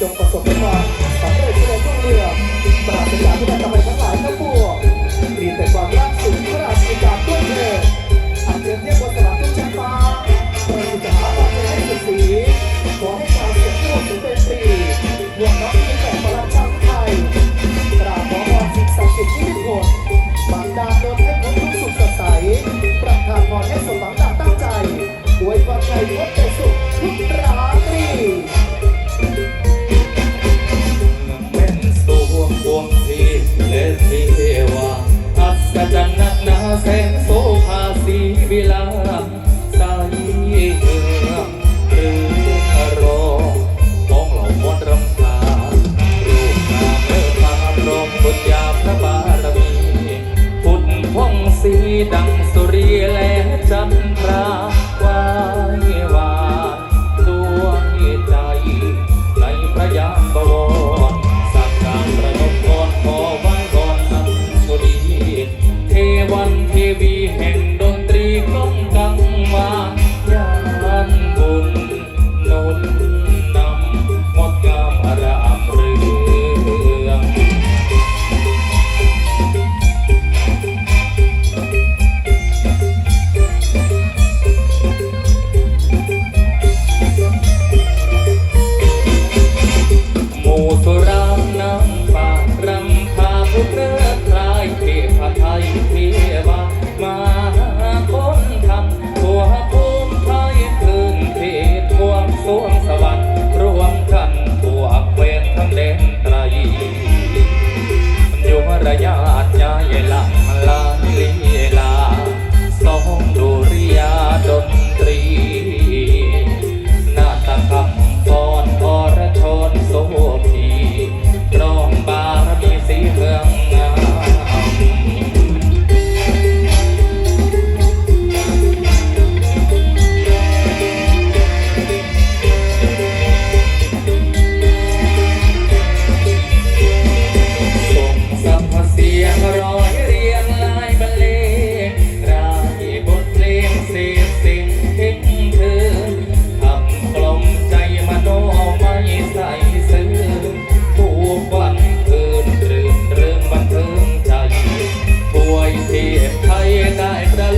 จงประสบความสำเร็จในเรื่องจงเรืองตราบเป็นหาที่ได้ทำ ดังสุรี rayar เทพไทยได้ส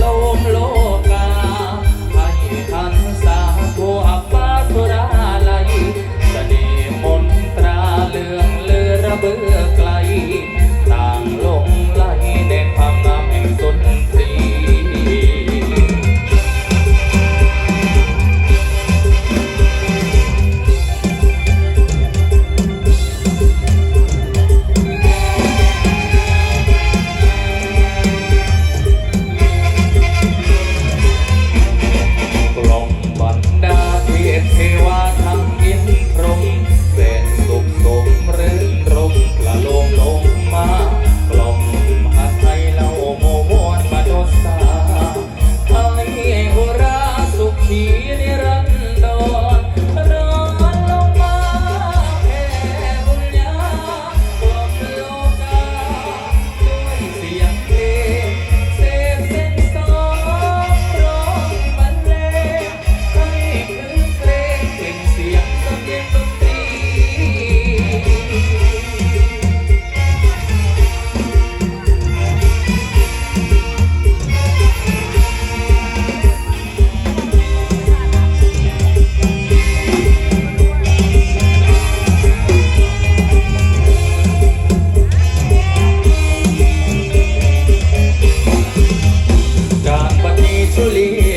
escolher